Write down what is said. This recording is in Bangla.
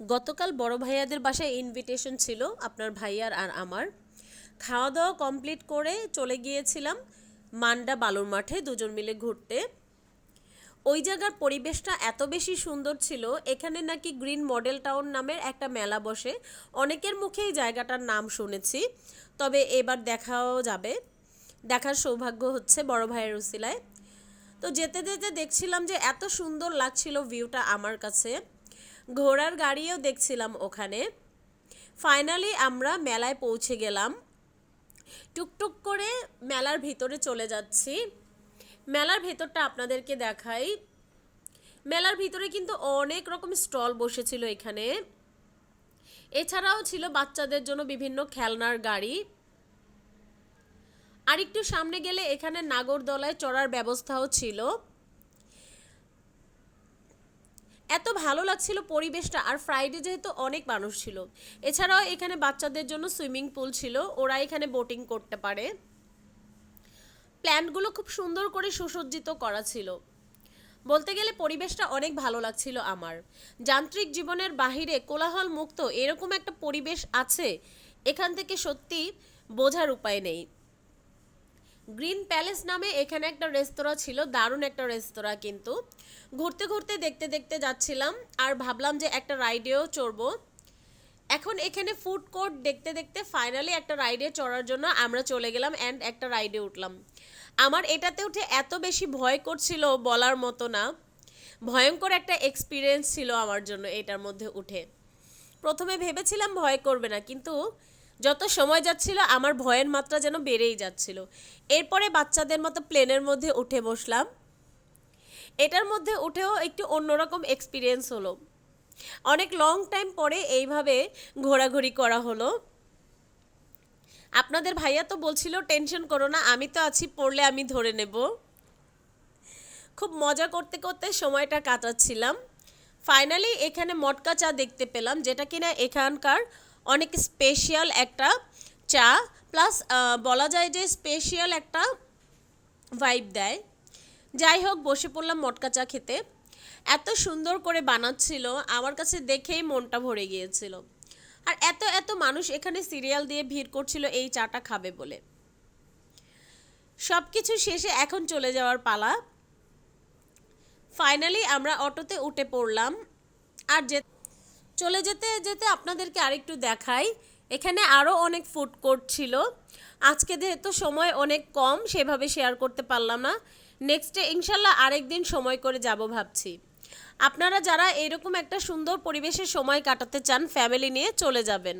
গতকাল বড় ভাইয়াদের বাসায় ইনভিটেশন ছিল আপনার ভাইয়ার আর আমার। খাওয়া দাওয়া কমপ্লিট করে চলে গিয়েছিলাম মান্ডা বালুর মাঠে দুজন মিলে ঘুরতে। ওই জায়গার পরিবেশটা এত বেশি সুন্দর ছিল, এখানে নাকি গ্রিন মডেল টাউন নামের একটা মেলা বসে। অনেকের মুখেই জায়গাটার নাম শুনেছি, তবে এবার দেখাও যাবে। দেখার সৌভাগ্য হচ্ছে বড় ভাইয়ের উসিলায়। তো যেতে যেতে দেখছিলাম যে এত সুন্দর লাগছিল ভিউটা আমার কাছে। ঘোড়ার গাড়িও দেখছিলাম ওখানে। ফাইনালি আমরা মেলায় পৌঁছে গেলাম। টুকটুক করে মেলার ভিতরে চলে যাচ্ছি। মেলার ভেতরটা আপনাদেরকে দেখাই। মেলার ভিতরে কিন্তু অনেক রকম স্টল বসেছিল এখানে। এছাড়াও ছিল বাচ্চাদের জন্য বিভিন্ন খেলনার গাড়ি। আর একটু সামনে গেলে এখানে নাগরদোলায় চড়ার ব্যবস্থাও ছিল। এত ভালো লাগছিল পরিবেশটা, আর ফ্রাইডে যেহেতু অনেক মানুষ ছিল। এছাড়াও এখানে বাচ্চাদের জন্য সুইমিং পুল ছিল, ওরা এখানে বোটিং করতে পারে। প্ল্যান্টগুলো খুব সুন্দর করে সুসজ্জিত করা ছিল। বলতে গেলে পরিবেশটা অনেক ভালো লাগছিল আমার। যান্ত্রিক জীবনের বাহিরে কোলাহল মুক্ত এরকম একটা পরিবেশ আছে, এখান থেকে সত্যি বোঝার উপায় নেই। গ্রিন প্যালেস নামে এখানে একটা রেস্তোরাঁ ছিল, দারুণ একটা রেস্তোরাঁ কিন্তু। ঘুরতে ঘুরতে দেখতে দেখতে যাচ্ছিলাম আর ভাবলাম যে একটা রাইডেও চড়বো। এখন এখানে ফুড কোর্ট দেখতে দেখতে ফাইনালি একটা রাইডে চড়ার জন্য আমরা চলে গেলাম অ্যান্ড একটা রাইডে উঠলাম। আমার এটাতে উঠে এত বেশি ভয় করছিল বলার মতো না। ভয়ঙ্কর একটা এক্সপিরিয়েন্স ছিল আমার জন্য এটার মধ্যে উঠে। প্রথমে ভেবেছিলাম ভয় করবে না, কিন্তু যত সময় যাচ্ছিল, আমার ভয়ের মাত্রা যেন বেড়েই যাচ্ছিল। এরপরে বাচ্চাদের মতো প্লেনের মধ্যে উঠে বসলাম। এটার মধ্যে উঠেও একটু অন্যরকম এক্সপিরিয়েন্স হলো। অনেক লং টাইম পরে এইভাবে ঘোরাঘুরি করা হলো। আপনাদের ভাইয়া তো বলছিল টেনশন করো না, আমি তো আছি, পড়লে আমি ধরে নেব। খুব মজা করতে করতে সময়টা কাটাচ্ছিলাম। ফাইনালি এখানে মটকা চা দেখতে পেলাম, যেটা কিনা এখানকার অনেক স্পেশাল একটা চা প্লাস বলা যায় যে স্পেশাল একটা ভাইব দেয়। যাই হোক, বসে পড়লাম মটকা চা খেতে। এত সুন্দর করে বানাচ্ছিল, আমার কাছে দেখেই মনটা ভরে গিয়েছিল। আর এত এত মানুষ এখানে সিরিয়াল দিয়ে ভিড় করছিল এই চাটা খাবে বলে। সব কিছু শেষে এখন চলে যাওয়ার পালা। ফাইনালি আমরা অটোতে উঠে পড়লাম। আর যে চলে যেতে যেতে আপনাদেরকে আরেকটু দেখাই। এখানে আরও অনেক ফুড কোর্ট ছিল। আজকে যেহেতু সময় অনেক কম, সেভাবে শেয়ার করতে পারলাম না। নেক্সটে ইনশাল্লাহ আরেক দিন সময় করে যাব ভাবছি। আপনারা যারা এরকম একটা সুন্দর পরিবেশে সময় কাটাতে চান ফ্যামিলি নিয়ে চলে যাবেন।